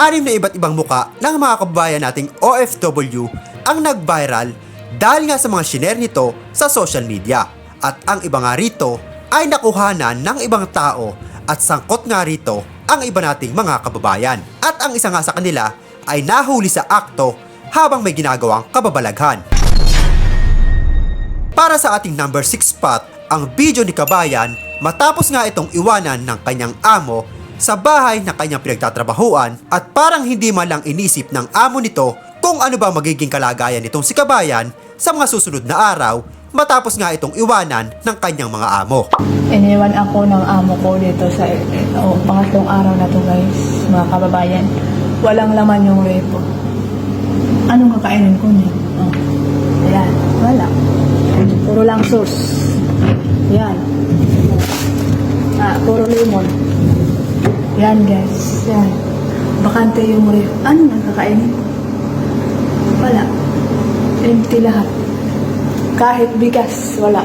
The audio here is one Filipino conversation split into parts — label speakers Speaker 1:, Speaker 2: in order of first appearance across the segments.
Speaker 1: anim na iba't ibang muka ng mga kababayan nating OFW ang nag-viral dahil nga sa mga shiner nito sa social media. At ang iba nga rito ay nakuhanan ng ibang tao at sangkot nga rito ang iba nating mga kababayan. At ang isa nga sa kanila ay nahuli sa akto habang may ginagawang kababalaghan. Para sa ating number 6 spot, ang video ni Kabayan matapos nga itong iwanan ng kanyang amo sa bahay na kanyang pinagtatrabahuan at parang hindi man lang inisip ng amo nito kung ano ba magiging kalagayan nitong si Kabayan sa mga susunod na araw matapos nga itong iwanan ng kanyang mga amo.
Speaker 2: Iniwan ako ng amo ko dito sa oh, pangatlong araw na to guys, mga kababayan. Walang laman yung repo. Anong kakainin ko niya? Oh. Ayan, wala. Puro lang sauce. Yan. Ah, puro lemon. Yan guys, yan. Bakante yung repo. Ano ang kakainin? Wala. Empty lahat. Kahit bigas, wala.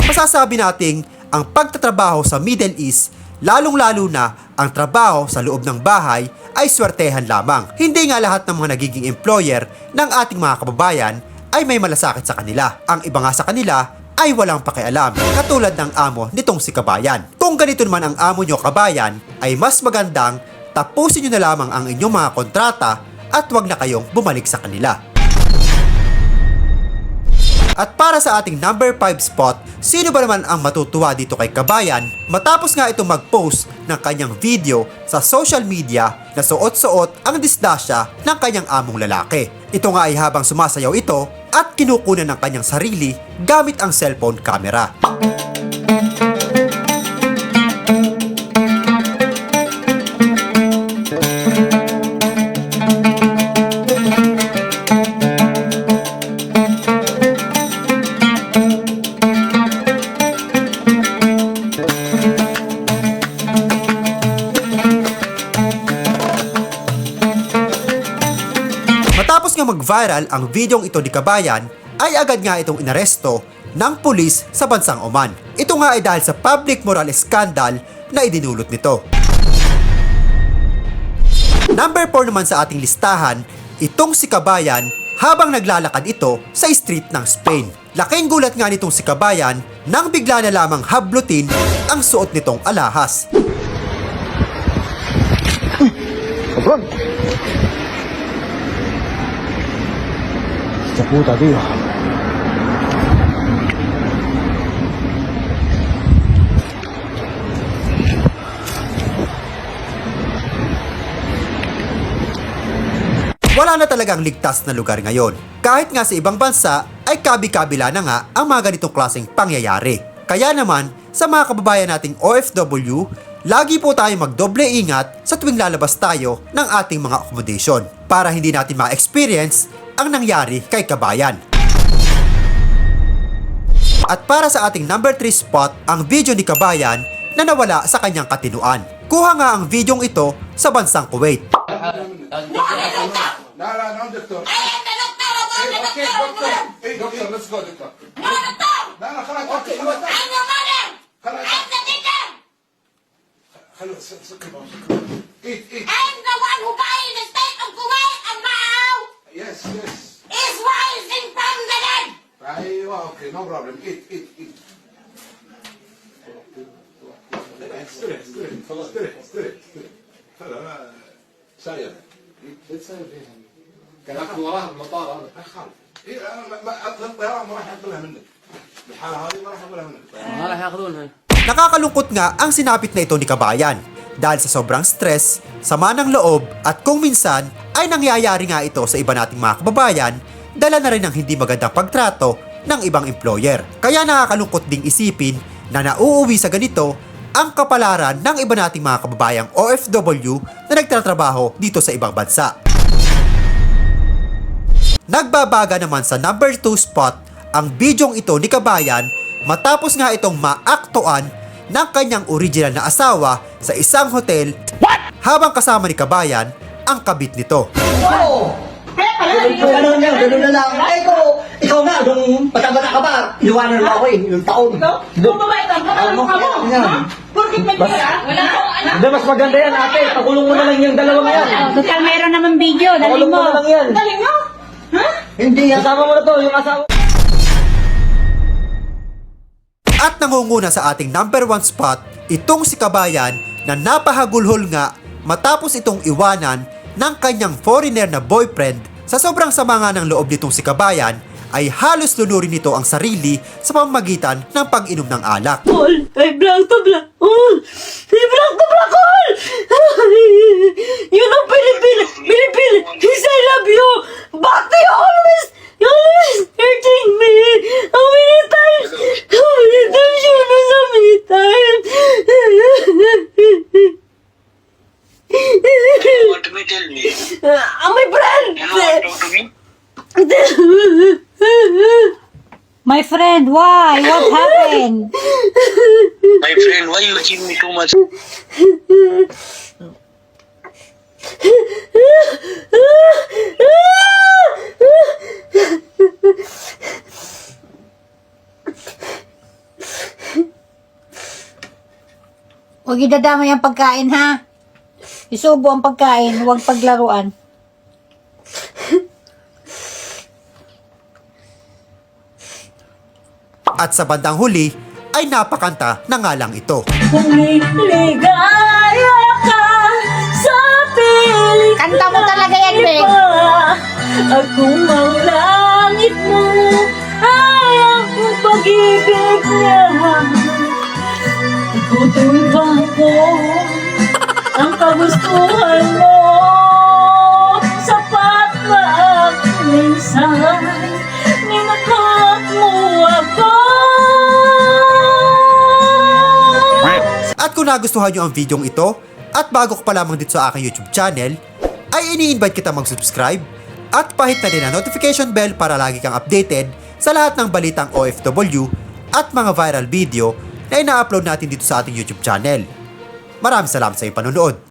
Speaker 1: Masasabi nating ang pagtatrabaho sa Middle East, lalong-lalo na ang trabaho sa loob ng bahay ay swertehan lamang. Hindi nga lahat ng mga nagiging employer ng ating mga kababayan ay may malasakit sa kanila. Ang iba nga sa kanila ay walang pakialam, katulad ng amo nitong si Kabayan. Kung ganito naman ang amo nyo Kabayan, ay mas magandang tapusin nyo na lamang ang inyong mga kontrata at wag na kayong bumalik sa kanila. At para sa ating number 5 spot, sino ba naman ang matutuwa dito kay Kabayan matapos nga itong mag-post ng kanyang video sa social media na suot-suot ang disdasya ng kanyang among lalaki. Ito nga ay habang sumasayaw ito at kinukunan ng kanyang sarili gamit ang cellphone camera. Matapos nga mag-viral ang videong ito ni Kabayan, ay agad nga itong inaresto ng pulis sa bansang Oman. Ito nga ay dahil sa public moral scandal na idinulot nito. Number 4 naman sa ating listahan, itong si Kabayan habang naglalakad ito sa street ng Spain. Laking gulat nga nitong si Kabayan nang bigla na lamang hablutin ang suot nitong alahas.
Speaker 3: Puta, tío.
Speaker 1: Wala na talagang ligtas na lugar ngayon. Kahit nga sa ibang bansa ay kabi-kabila na nga ang mga ganitong klaseng pangyayari. Kaya naman, sa mga kababayan nating OFW, lagi po tayo magdoble ingat sa tuwing lalabas tayo ng ating mga accommodation para hindi natin ma-experience ang nangyari kay Kabayan. At para sa ating number 3 spot, ang video ni Kabayan na nawala sa kanyang katinuan. Kuha nga ang videong ito sa bansang Kuwait.
Speaker 4: Okay,
Speaker 5: doctor.
Speaker 4: Hey,
Speaker 5: doctor, let's go, doctor. No, doctor!
Speaker 4: No, no,
Speaker 5: come on, okay, come on.
Speaker 4: I'm your mother!
Speaker 5: Come on.
Speaker 4: I'm the teacher!
Speaker 5: Hello, come on,
Speaker 4: come on. Eat, eat. I'm the
Speaker 5: ايوه اوكي نو بروبلم ايت ايت ايت استري استري خلاص استري استري استري هلا انا ساير بتساير فيها
Speaker 6: لكن وراها المطار هذا
Speaker 5: خالد إيه انا ما- ما الطيران ما راح اقبلها منك الحاله هذه ما راح اقبلها منك
Speaker 6: ما راح ياخذونها
Speaker 1: Nakakalungkot nga ang sinapit na ito ni Kabayan dahil sa sobrang stress, sama ng loob at kung minsan ay nangyayari nga ito sa iba nating mga kababayan dala na rin ng hindi magandang pagtrato ng ibang employer. Kaya nakakalungkot ding isipin na nauuwi sa ganito ang kapalaran ng iba nating mga kababayang OFW na nagtatrabaho dito sa ibang bansa. Nagbabaga naman sa number 2 spot ang bidyong ito ni Kabayan matapos nga itong maaktuan ng kanyang original na asawa sa isang hotel habang kasama ni Kabayan ang kabit nito.
Speaker 4: Kaya pala,
Speaker 7: Ganun na lang. Ay, ikaw, ikaw nga, nung bata-bata ka ba, iwanan mo ako eh, yung taon.
Speaker 4: Ikaw? Kung babae ka, matalong ka mo. Ha? Porkit may? Wala akong anak.
Speaker 3: Hindi, mas maganda yan ate. Pakulong mo na lang yung dalawang yan.
Speaker 8: Total, meron naman video. Dali
Speaker 3: Pakulong mo
Speaker 8: mo.
Speaker 3: na lang yan.
Speaker 4: Galing mo? Ha?
Speaker 7: Hindi yan.
Speaker 3: Kasama mo na to, yung asawa.
Speaker 1: At nangunguna sa ating number one spot, itong si Kabayan na napahagulhol nga matapos itong iwanan ng kanyang foreigner na boyfriend sa sobrang sama nga ng loob nitong si Kabayan ay halos lunurin nito ang sarili sa pamamagitan ng pag-inom ng alak.
Speaker 8: Call. Ay, black to black. Oh. Ay, black to black call. You know, Pilipino. Pilipino. Yes, I love you. But you always, you always hurting me. How many times? How many times you know so many times?
Speaker 9: want to me? Tell me.
Speaker 8: Uh, my friend.
Speaker 9: You know what talk to me?
Speaker 10: My friend, why? What happened?
Speaker 9: My friend, why you give me too much?
Speaker 10: Huwag idadamay ang pagkain, ha? Isubo ang pagkain, huwag paglaruan.
Speaker 1: At sa bandang huli ay napakanta na nga lang ito.
Speaker 8: Ligaya ka sa piling
Speaker 10: Kanta mo talaga yan, Meg.
Speaker 8: At kung ang langit mo ay ang pag-ibig niya Tutuloy ba ko ang kagustuhan mo Sapat ba
Speaker 1: kung nagustuhan nyo ang videong ito, at bago ka pa lamang dito sa aking YouTube channel, ay ini-invite kita mag-subscribe at pahit na din ang notification bell para lagi kang updated sa lahat ng balitang OFW at mga viral video na ina-upload natin dito sa ating YouTube channel. Maraming salamat sa iyong panonood.